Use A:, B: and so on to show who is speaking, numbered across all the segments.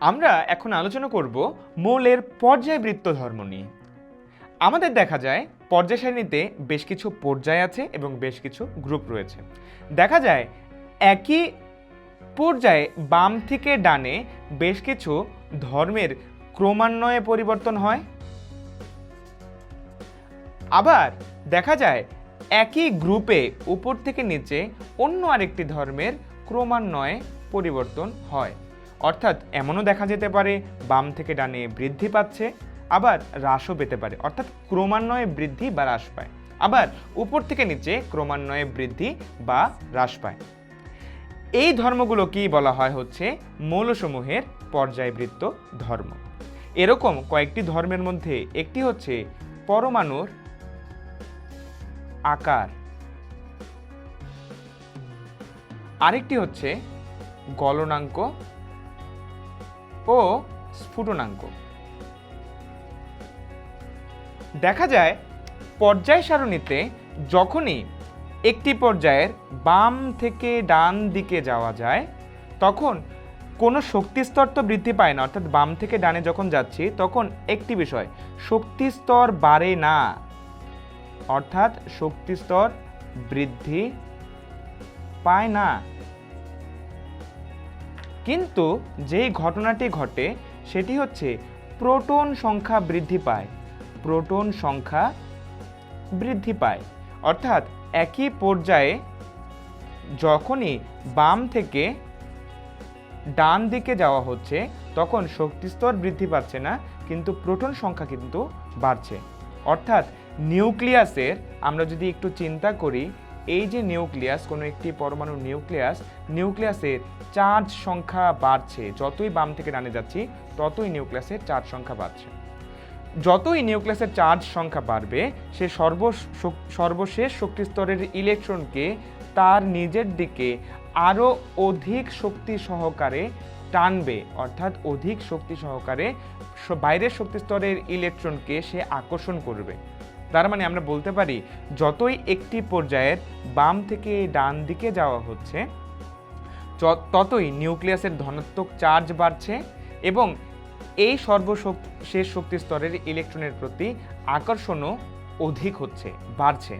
A: আমরা এখন আলোচনা করব মৌলের পর্যায়বৃত্ত ধর্ম নিয়ে। আমাদের দেখা যায়, পর্যায় সারণীতে বেশ কিছু পর্যায় আছে এবং বেশ কিছু গ্রুপ রয়েছে। দেখা যায়, একই পর্যায়ে বাম থেকে ডানে বেশ কিছু ধর্মের ক্রমান্বয়ে পরিবর্তন হয়। আবার দেখা যায়, একই গ্রুপে উপর থেকে নিচে অন্য আরেকটি ধর্মের ক্রমান্বয়ে পরিবর্তন হয়। অর্থাৎ এমনও দেখা যেতে পারে বাম থেকে ডানে বৃদ্ধি পাচ্ছে, আবার হ্রাসও পেতে পারে। অর্থাৎ ক্রমান্বয়ে বৃদ্ধি বা হ্রাস পায়। আবার উপর থেকে নিচে ক্রমান্বয়ে বৃদ্ধি বা হ্রাস পায়। এই ধর্মগুলোকেই বলা হয় হচ্ছে মৌলসমূহের পর্যায়বৃত্ত ধর্ম। এরকম কয়েকটি ধর্মের মধ্যে একটি হচ্ছে পরমাণুর আকার। আরেকটি হচ্ছে গলনাঙ্ক ও স্ফুটনাঙ্ক। দেখা যায়, পর্যায় সারণীতে যখনই একটি পর্যায়ের বাম থেকে ডান দিকে যাওয়া যায়, তখন কোনো শক্তিস্তর তো বৃদ্ধি পায় না, অর্থাৎ বাম থেকে ডানে যখন যাচ্ছি, তখন একটি বিষয়, শক্তিস্তর বাড়ে না। অর্থাৎ শক্তিস্তর বৃদ্ধি পায় না। কিন্তু যেই ঘটনাটি ঘটে, সেটি হচ্ছে প্রোটন সংখ্যা বৃদ্ধি পায়। প্রোটন সংখ্যা বৃদ্ধি পায়। অর্থাৎ একই পর্যায়ে যখনই বাম থেকে ডান দিকে যাওয়া হচ্ছে, তখন শক্তিস্তর বৃদ্ধি পাচ্ছে না, কিন্তু প্রোটন সংখ্যা কিন্তু বাড়ছে। অর্থাৎ নিউক্লিয়াসের আমরা যদি একটু চিন্তা করি এই যে নিউক্লিয়াস, কোনো একটি পরমাণু নিউক্লিয়াস নিউক্লিয়াসের চার্জ সংখ্যা বাড়ছে। যতই বাম থেকে ডানে যাচ্ছি, ততই নিউক্লিয়াসের চার্জ সংখ্যা বাড়ছে। যতই নিউক্লিয়াসের চার্জ সংখ্যা বাড়বে, সে সর্ব সর্বশেষ শক্তি স্তরের ইলেকট্রনকে তার নিজের দিকে আরও অধিক শক্তি সহকারে টানবে, অর্থাৎ অধিক শক্তি সহকারে বাইরের শক্তিস্তরের ইলেকট্রনকে সে আকর্ষণ করবে। তার মানে আমরা বলতে পারি, যতই একটি পর্যায়ের বাম থেকে ডান দিকে যাওয়া হচ্ছে ততই নিউক্লিয়াসের ধনাত্মক চার্জ বাড়ছে এবং এই সর্বশেষ শক্তি স্তরের ইলেকট্রনের প্রতি আকর্ষণও অধিক হচ্ছে, বাড়ছে।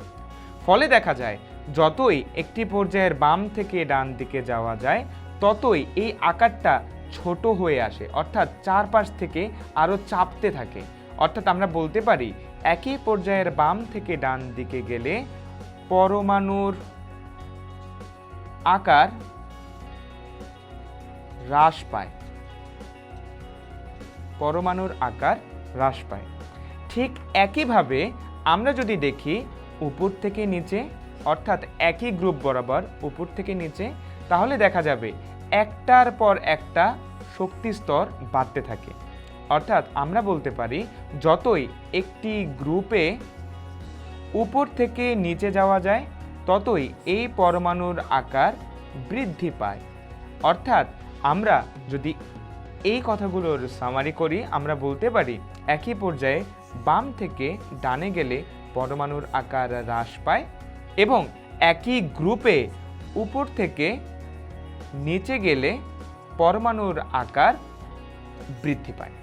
A: ফলে দেখা যায়, যতই একটি পর্যায়ের বাম থেকে ডান দিকে যাওয়া যায়, ততই এই আকারটা ছোট হয়ে আসে, অর্থাৎ চারপাশ থেকে আরও চাপতে থাকে। অর্থাৎ আমরা বলতে পারি একই পর্যায়ের বাম থেকে ডান দিকে গেলে পরমাণুর আকার হ্রাস পায়। পরমাণুর আকার হ্রাস পায়। ঠিক একইভাবে আমরা যদি দেখি উপর থেকে নিচে, অর্থাৎ একই গ্রুপ বরাবর উপর থেকে নিচে, তাহলে দেখা যাবে একটার পর একটা শক্তি স্তর বাড়তে থাকে। অর্থাৎ আমরা বলতে পারি, যতই একটি গ্রুপে উপর থেকে নিচে যাওয়া যায়, ততই এই পরমাণুর আকার বৃদ্ধি পায়। অর্থাৎ আমরা যদি এই কথাগুলোর সামারি করি, আমরা বলতে পারি, একই পর্যায়ে বাম থেকে ডানে গেলে পরমাণুর আকার হ্রাস পায় এবং একই গ্রুপে উপর থেকে নিচে গেলে পরমাণুর আকার বৃদ্ধি পায়।